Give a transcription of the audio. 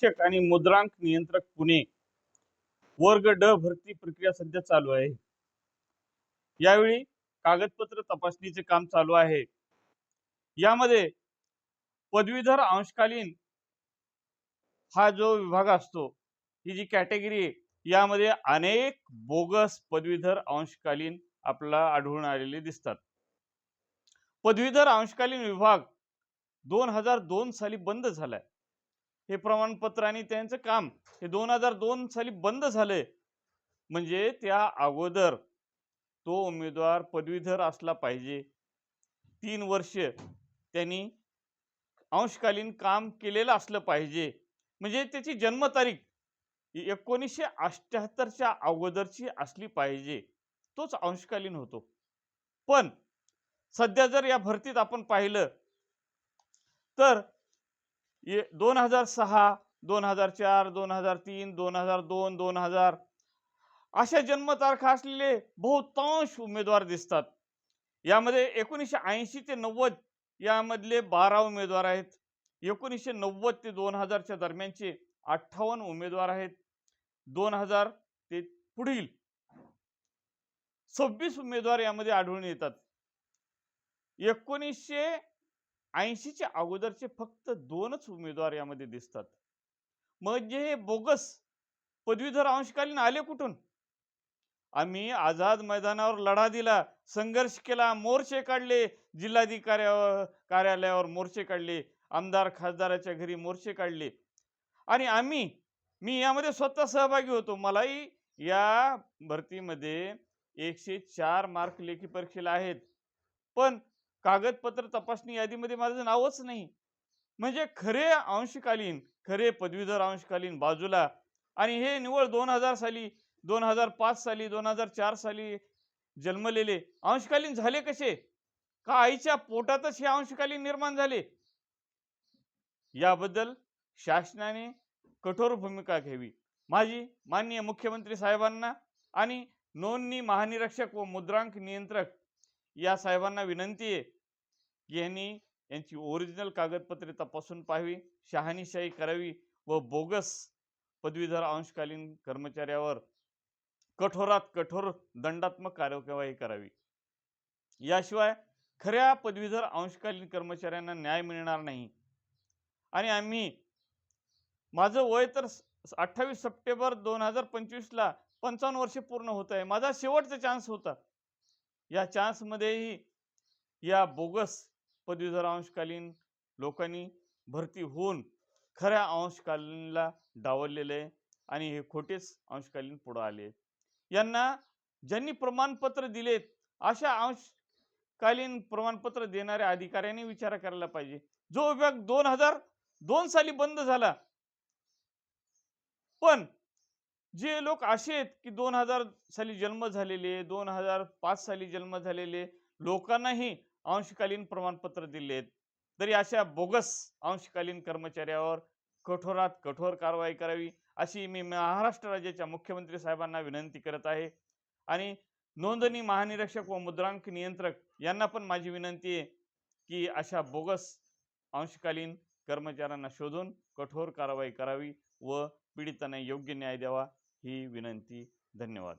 शिक्षक आणि मुद्रांक नियंत्रक पुणे वर्ग ड भरती प्रक्रिया सध्या चालू आहे. यावेळी कागदपत्र तपासणीचे काम चालू आहे. यामध्ये पदवीधर अंशकालीन हा जो विभाग असतो ही जी कॅटेगरी आहे यामध्ये अनेक बोगस पदवीधर अंशकालीन आपला आढळून आलेले दिसतात. पदवीधर अंशकालीन विभाग दोन हजार दोन साली बंद झालाय. हे प्रमाणपत्र आणि त्यांचं काम हे दोन हजार दोन साली बंद झालंय म्हणजे त्या अगोदर तो उमेदवार पदवीधर असला पाहिजे. तीन वर्ष त्यांनी अंशकालीन काम केलेलं असलं पाहिजे. म्हणजे त्याची जन्मतारीख एकोणीसशे अष्ट्याहत्तरच्या अगोदरची असली पाहिजे. तोच अंशकालीन होतो. पण सध्या जर या भरतीत आपण पाहिलं तर ये दोन हजार सहा दोन हजार चार दोन हजार तीन दोन हजार दोन दोन हजार अशा जन्मतारखा असलेले बहुतांश उमेदवार दिसतात. यामध्ये एकोणीसशे ऐंशी ते नव्वद यामधले बारा उमेदवार आहेत. एकोणीसशे नव्वद ते दोन हजारच्या दरम्यानचे अठ्ठावन्न उमेदवार आहेत. दोन हजार ते पुढील सव्वीस उमेदवार यामध्ये आढळून येतात. एकोणीसशे ऐंशीच्या अगोदरचे फक्त दोनच उमेदवार यामध्ये दिसतात. म्हणजे हे बोगस पदवीधर अंशकालीन आले कुठून? आम्ही आझाद मैदानावर लढा दिला संघर्ष केला मोर्चे काढले जिल्हाधिकाऱ्यावर कार्यालयावर मोर्चे काढले आमदार खासदाराच्या घरी मोर्चे काढले. आणि आम्ही मी यामध्ये स्वतः सहभागी होतो. मलाही या भरतीमध्ये एकशे चार मार्क लेखी परीक्षेला आहेत. पण कागदपत्र तपासणी यादीमध्ये माझं नावच नाही. म्हणजे खरे अंशकालीन खरे पदवीधर अंशकालीन बाजूला आणि हे निवळ दोन हजार साली दोन हजार पाच साली दोन हजार चार साली जन्मलेले अंशकालीन झाले कसे? का आईच्या पोटातच हे अंशकालीन निर्माण झाले? याबद्दल शासनाने कठोर भूमिका घ्यावी. माझी माननीय मुख्यमंत्री साहेबांना आणि नोंदणी महानिरीक्षक व मुद्रांक नियंत्रक या साहेबांना विनंती आहे की यांनी यांची ओरिजिनल कागदपत्रे तपासून पाहावी शहानिशाही करावी व बोगस पदवीधर अंशकालीन कर्मचाऱ्यावर कठोरात कठोर दंडात्मक कार्यवाही करावी. याशिवाय खऱ्या पदवीधर अंशकालीन कर्मचाऱ्यांना न्याय मिळणार नाही. आणि आम्ही माझं वय तर अठ्ठावीस सप्टेंबर दोन हजार पंचवीसला पंचावन्न वर्ष पूर्ण होत आहे. माझा शेवटचा चान्स होता. या चान्समध्येही या बोगस पदवीधर अंशकालीन लोकांनी भरती होऊन खऱ्या अंशकालीनला डावललेलं आहे आणि हे खोटेच अंशकालीन पुढं आले यांना ज्यांनी प्रमाणपत्र दिलेत अशा अंशकालीन प्रमाणपत्र देणाऱ्या अधिकाऱ्यांनी विचार करायला पाहिजे. जो विभाग दोन हजार दोन साली बंद झाला पण जे लोक असे आहेत की दोन हजार साली जन्म झालेले दोन हजार पाच साली जन्म झालेले लोकांनाही अंशकालीन प्रमाणपत्र दिले आहेत. तरी अशा बोगस अंशकालीन कर्मचाऱ्यावर कठोरात कठोर कारवाई करावी अशी मी महाराष्ट्र राज्याच्या मुख्यमंत्री साहेबांना विनंती करत आहे. आणि नोंदणी महानिरीक्षक व मुद्रांक नियंत्रक यांना पण माझी विनंती आहे की अशा बोगस अंशकालीन कर्मचाऱ्यांना शोधून कठोर कारवाई करावी व पीडितांना योग्य न्याय द्यावा ही विनंती. धन्यवाद.